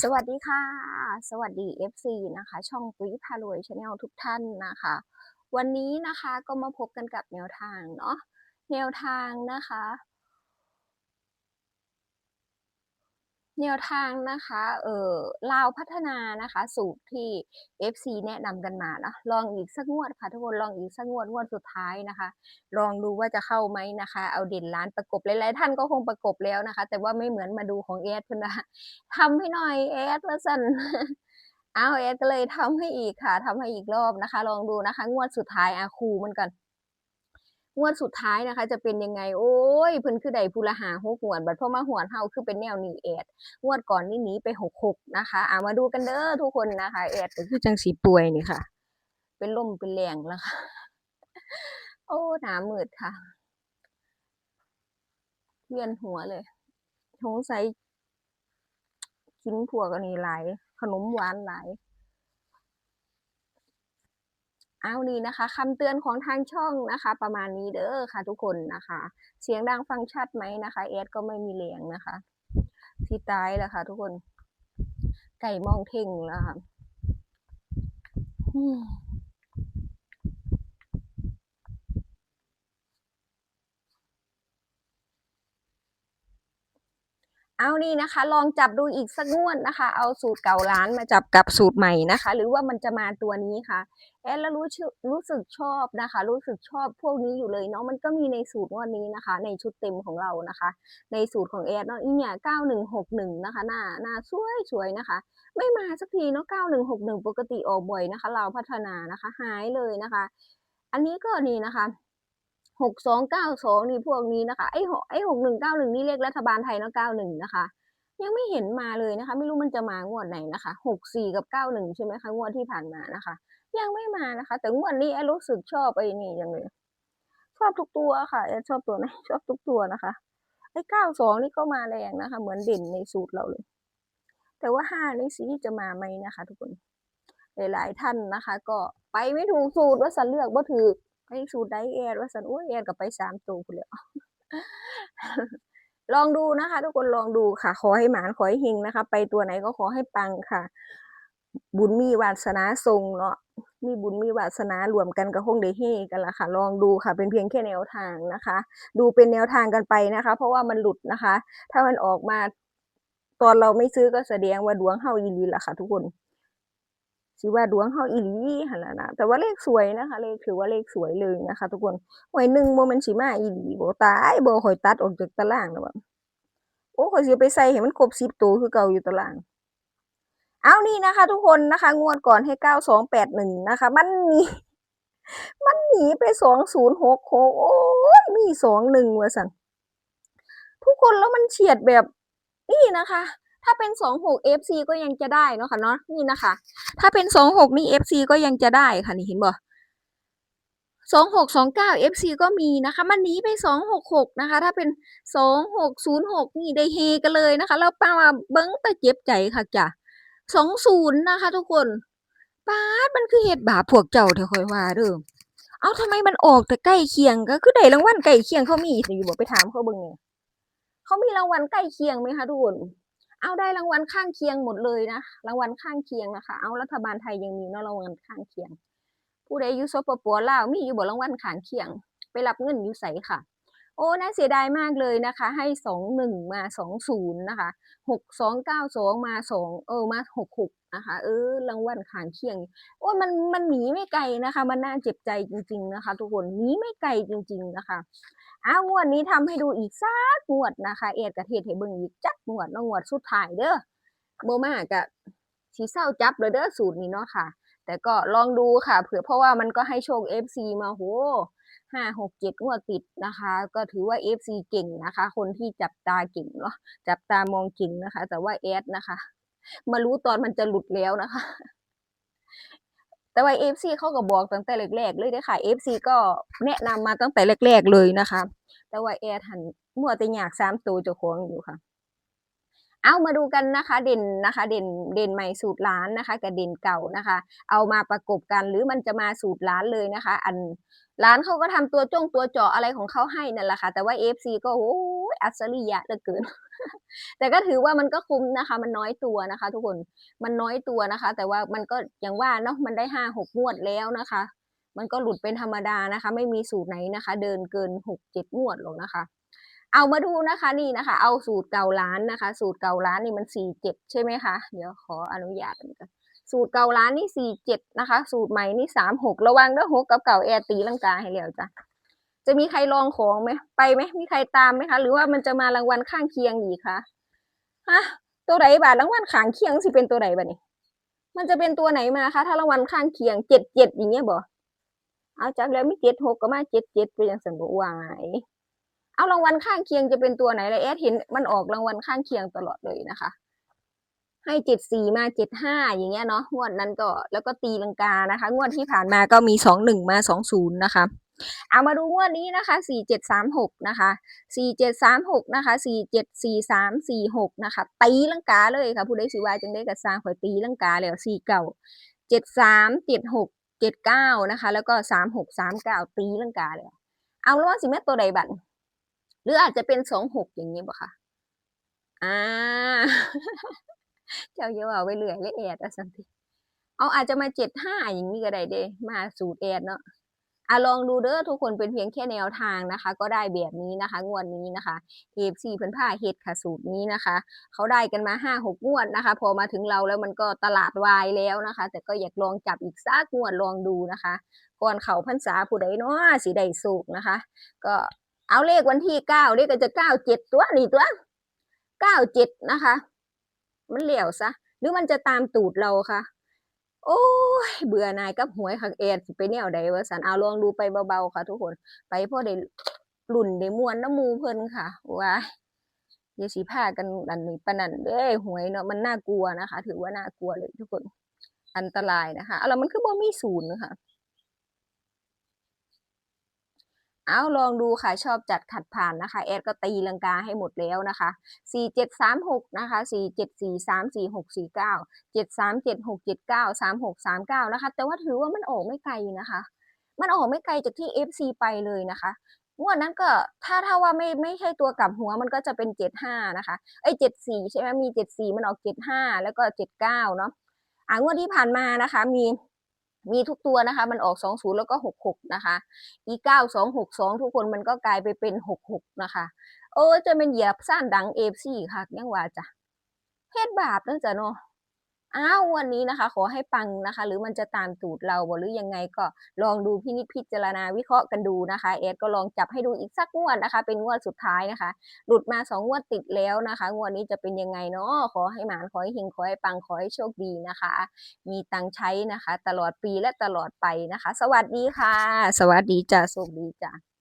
สวัสดีค่ะ สวัสดี FC นะคะ ช่องปุ้ยพารวยชาแนลทุกท่านนะคะ วันนี้นะคะก็มาพบกันกับแนวทางเนาะแนวทางนะคะ แนวทางนะคะเออลาวพัฒนานะคะ สูตรที่ FC แนะนำกันมานะลองอีกสักงวดค่ะทุกคนลองอีกสักงวดงวดสุดท้ายนะคะ ลองดูว่าจะเข้าไหมนะคะ เอาเด่นล้านประกบหลายๆท่านก็คงประกบแล้วนะคะ แต่ว่าไม่เหมือนมาดูของแอดเพิ่อนนะทำให้หน่อยแอดว่าสั่นเอาแอดก็เลยทำให้อีกค่ะทำให้อีกรอบนะคะ ลองดูนะคะ งวดสุดท้ายอาคูมันก่อน งวดสุดท้ายนะคะ จะเป็นยังไง โอ้ยเพิ่นคือได้ผู้ละหาหกหวนบัดพอมาหวนเฮาคือเป็นแนวนี้แอดงวดก่อนนี่หนีไปหกหกนะคะอ่ามาดูกันเด้อทุกคนนะคะแอดก็คือจังสีป่วยนี่ค่ะ เป็นลมเป็นแรงแล้วค่ะ โอ้หนามืดค่ะเวียนหัวเลยสงสัยกินพวกอันนี้หลายขนมหวานหลาย เอานี่นะคะคำเตือนของทางช่องนะคะ ประมาณนี้เด้อค่ะทุกคนนะคะ เสียงดังฟังชัดไหมนะคะแอดก็ไม่มีเลียงนะคะที่ตายแล้วค่ะ ทุกคน ไก่มองเท่งแล้วค่ะ เอานี่นะคะ ลองจับดูอีกสักงวดนะคะ เอาสูตรเก่าร้านมาจับกับสูตรใหม่นะคะ หรือว่ามันจะมาตัวนี้ค่ะแอดแล้วรู้ชรู้สึกชอบนะคะ รู้สึกชอบพวกนี้อยู่เลยเนาะมันก็มีในสูตรงวดนี้นะคะ ในชุดเต็มของเรานะคะ ในสูตรของแอดเนาะอีเนี่ยเก้าหนึ่งหกหนึ่งนะคะหน้าหน้าสวยสวยนะคะ ไม่มาสักทีเนาะเก้าหนึ่งหกหนึ่งปกติออกบ่อยนะคะ เราพัฒนานะคะ หายเลยนะคะ อันนี้ก็นี่นะคะ หกสองเก้าสองนี่พวกนี้นะคะไอ้หกไอ้หกหนึ่งเก้าหนึ่งนี่เลขรัฐบาลไทยเนาะเก้าหนึ่งนะคะ ยังไม่เห็นมาเลยนะคะ ไม่รู้มันจะมางวดไหนนะคะหกสี่กับเก้าหนึ่งใช่ไหมคะงวดที่ผ่านมานะคะ ยังไม่มานะคะ แต่งวดนี้แอดรู้สึกชอบไอ้นี่จังเลยชอบทุกตัวค่ะแอชอบตัวไหนชอบทุกตัวนะคะไอ้เก้าสองนี่ก็มาแรงนะคะ เหมือนเด่นในสูตรเราเลย แต่ว่าห้านี่สิจะมาไหมนะคะ ทุกคนหลายๆท่านนะคะ ก็ไปไม่ถูกสูตรว่าสันเลือกว่าถือ ไอ้สูตรไดแอดว่าสันโอ้ยแอดกับไปสามตัวคุณเลยลองดูนะคะ ทุกคนลองดูค่ะ ขอให้หมานขอให้เฮงนะคะ ไปตัวไหนก็ขอให้ปังค่ะ บุญมีวาสนาทรงเนาะมีบุญมีวาสนารวมกันกับคงได้เฮกันละค่ะ ลองดูค่ะ เป็นเพียงแค่แนวทางนะคะ ดูเป็นแนวทางกันไปนะคะ เพราะว่ามันหลุดนะคะ ถ้ามันออกมา ตอนเราไม่ซื้อก็แสดงว่าดวงเฮาอีลีละค่ะ ทุกคน สิว่าดวงเฮาอีหลีหันละนะแต่ว่าเลขสวยนะคะ เลขถือว่าเลขสวยเลยนะคะ ทุกคนหวยหนึ่งบ่แม่นสิมาอีหลีบ่ตายบ่ข่อยตัดออกจากตารางแล้วบ่โอ้ข่อยสิเอาไปใส่ให้มันครบ10ตัวคือเก่าอยู่ตารางเอานี่นะคะ ทุกคนนะคะ งวดก่อนให้9281นะคะ มันหนีมันหนีไป2066โอ้ยมี21ว่าซั่นทุกคนแล้วมันเฉียดแบบนี่นะคะ ถ้าเป็น26 FC ก็ยังจะได้เนาะค่ะเนาะนี่นะคะ ถ้าเป็น26นี่ FC ก็ยังจะได้ค่ะนี่เห็นบ่2629 FC ก็มีนะคะ มันหนีไป266นะคะ ถ้าเป็น2606นี่ได้เฮกันเลยนะคะแล้วป้าว่าเบิ่งต่เจ็บใจค่ะจ้ะ20นะคะ ทุกคนป๊าดมันคือเฮ็ดบาปพวกเจ้าแท้ค่อยว่าเด้อเอาทำไมมันออกแต่ใกล้เคียงก็คือได้รางวัลใกล้เคียงเขามีอยู่บ่ไปถามเขาเบิ่งแหน่เขามีรางวัลใกล้เคียงไหมคะทุกคน เอาได้รางวัลข้างเคียงหมดเลยนะรางวัลข้างเคียงนะคะ เอารัฐบาลไทยยังมีเนาะรางวัลข้างเคียง ผู้ใดอยู่สปปลาวมีอยู่บ่รางวัลข้างเคียง ไปรับเงินอยู่ไสค่ะ โอ้น่าเสียดายมากเลยนะคะ ให้สองหนึ่งมาสองศูนย์นะคะหกสองเก้าสองมาสองเออมาหกหกนะคะเออรางวัลขางเคียงโอ้มันมันหนีไม่ไกลนะคะ มันน่าเจ็บใจจริง ๆนะคะ ทุกคนหนีไม่ไกลจริง ๆนะคะ อ้าวงวดนี้ทำให้ดูอีกสักงวดนะคะ เอ็ดกระเทศให้เบิ่งอีกจักงวดเนาะงวดสุดท้ายเด้อบ่มากะสีเศร้าจับเลยเด้อสูตรนี้เนาะค่ะ แต่ก็ลองดูค่ะ เผื่อเพราะว่ามันก็ให้โชค FC มาโหห้าหกเจ็ดงวดติดนะคะ ก็ถือว่า FC เก่งนะคะ คนที่จับตาเก่งเนาะจับตามองเก่งนะคะ แต่ว่าแอดนะคะ มารู้ตอนมันจะหลุดแล้วนะคะ แต่ว่า FC เขาก็บอกตั้งแต่แรกๆเลยเด้ค่ะ FC ก็แนะนำมาตั้งแต่แรกๆเลยนะคะ แต่ว่าแอดหันมัวแต่อยากสามตัวเจ้าของอยู่ค่ะ เอามาดูกันนะคะ เด่นนะคะ เด่นเด่นใหม่สูตรล้านนะคะ กับเด่นเก่านะคะ เอามาประกบกันหรือมันจะมาสูตรล้านเลยนะคะ อันร้านเขาก็ทำตัวจ้องตัวเจาะอะไรของเขาให้นั่นแหละค่ะ แต่ว่า FC ก็โอ้ ยอัศริยะเหลือเกิน แต่ก็ถือว่ามันก็คุ้มนะคะ มันน้อยตัวนะคะ ทุกคนมันน้อยตัวนะคะ แต่ว่ามันก็อย่างว่าเนาะมันได้ห้าหกงวดแล้วนะคะ มันก็หลุดเป็นธรรมดานะคะ ไม่มีสูตรไหนนะคะ เดินเกินหกเจ็ดงวดหรอกนะคะ เอามาดูนะคะนี่นะคะ เอาสูตรเก่าล้านนะคะ สูตรเก่าล้านนี่มันสี่เจ็ดใช่ไหมคะเดี๋ยวขออนุญาตกันสูตรเก่าล้านนี่สี่เจ็ดนะคะ สูตรใหม่นี่สามหกระวังเด้อหกกับเก่าแอร์ตีลังกาให้แล้วจ้ะ จะมีใครลองของไหมไปไหมมีใครตามไหมคะ หรือว่ามันจะมารางวัลข้างเคียงอีกคะฮะตัวไหนบาทรางวัลข้างเคียงสิเป็นตัวไหนบ้านี่มันจะเป็นตัวไหนมาคะ ถ้ารางวัลข้างเคียงเจ็ดเจ็ดอย่างเงี้ยบ่เอาจากแล้วไมีเจ็ดหกก็มาเจ็ดเจ็ดไปยังสันบวายเอารางวัลข้างเคียงจะเป็นตัวไหนเลยแอดเห็นมันออกรางวัลข้างเคียงตลอดเลยนะคะ ให้เจ็ดสี่มาเจ็ดห้าอย่างเงี้ยเนาะงวดนั้นก็แล้วก็ตีลังกานะคะ งวดที่ผ่านมาก็มีสองหนึ่งมาสองศูนย์นะคะ เอามาดูงวดนี้นะคะสี่เจ็ดสามหกนะคะสี่เจ็ดสามหกนะคะสี่เจ็ดสี่สามสี่หกนะคะ ตีลังกาเลยค่ะ ผู้ใดสิว่าจังได้กับสร้างข่อยตีลังกาแล้วสี่เก่าเจ็ดสามเจ็ดหกเจ็ดเก้านะคะ แล้วก็สามหกสามเก้าตีลังกาเลยเอาแล้วว่าสิแม่ตัวใดบัตรหรืออาจจะเป็นสองหกอย่างนี้บ่คะอ่า เจ้าเยาว่าไว้เรื่อยเลยแอดอะสันติเอาอาจจะมาเจ็ดห้าอย่างนี้ก็ได้เด้มาสูตรแอดเนาะ อะลองดูเด้อทุกคนเป็นเพียงแค่แนวทางนะคะ ก็ได้แบบนี้นะคะ งวดนี้นะคะเอฟซีเพิ่นผ้าเฮ็ดค่ะสูตรนี้นะคะ เขาได้กันมาห้าหกงวดนะคะ พอมาถึงเราแล้วมันก็ตลาดวายแล้วนะคะ แต่ก็อยากลองจับอีกสักงวดลองดูนะคะ ก่อนเขาพรรษาผู้ใดเนาะสิได้สุกนะคะ ก็เอาเลขวันที่เก้าเลขก็จะเก้าเจ็ดตัวนี่ตัวเก้าเจ็ดนะคะ มันเหลี่ยวซะหรือมันจะตามตูดเราคะ โอ้ยเบื่อนายกับหวยขังแอดสิไปแนวใดวะสันเอาลองดูไปเบาๆค่ะ ทุกคนไปพ่อได้ลุ่นได้มวนน้ำมูเพิ่นค่ะว่าอย่าสีผ้ากันอันนี้ปนันเด้หวยเนาะมันน่ากลัวนะคะ ถือว่าน่ากลัวเลยทุกคนอันตรายนะคะเอาแล้วมันคือบ่มีศูนย์ค่ะ เอาลองดูค่ะชอบจัดขัดผ่านนะคะ แอดก็ตีลังกาให้หมดแล้วนะคะสี่เจ็ดสามหกนะคะสี่เจ็ดสี่สามสี่หกสี่เก้าเจ็ดสามเจ็ดหกเจ็ดเก้าสามหกสามเก้านะคะ แต่ว่าถือว่ามันออกไม่ไกลนะคะ มันออกไม่ไกลจากที่ FC ไปเลยนะคะงวดนั้นก็ถ้าถ้าว่าไม่ไม่ใช่ตัวกลับหัวมันก็จะเป็นเจ็ดห้านะคะไอ้เจ็ดสี่ใช่ไหมมีเจ็ดสี่มันออกเจ็ดห้าแล้วก็เจ็ดเก้าเนาะอ่างวดที่ผ่านมานะคะมี มีทุกตัวนะคะ มันออกสองศูนย์แล้วก็หกหกนะคะอีเก้าสองหกสองทุกคนมันก็กลายไปเป็นหกหกนะคะโอ้จะเป็นเหยียบซ่านดังเอฟซีค่ะยังว่าจ้ะเฮ็ดบาปนั่นจ้ะเนาะ อ้าววันนี้นะคะ ขอให้ปังนะคะ หรือมันจะตามตูดเราบ่หรือยังไงก็ลองดูพินิจพิจารณาวิเคราะห์กันดูนะคะเอดก็ลองจับให้ดูอีกสักงวดนะคะ เป็นงวดสุดท้ายนะคะ หลุดมาสองงวดติดแล้วนะคะ งวดนี้จะเป็นยังไงเนาะขอให้หมานขอให้เฮงขอให้ปังขอให้โชคดีนะคะ มีตังใช้นะคะ ตลอดปีและตลอดไปนะคะ สวัสดีค่ะ สวัสดีจ้าโชคดีจ้า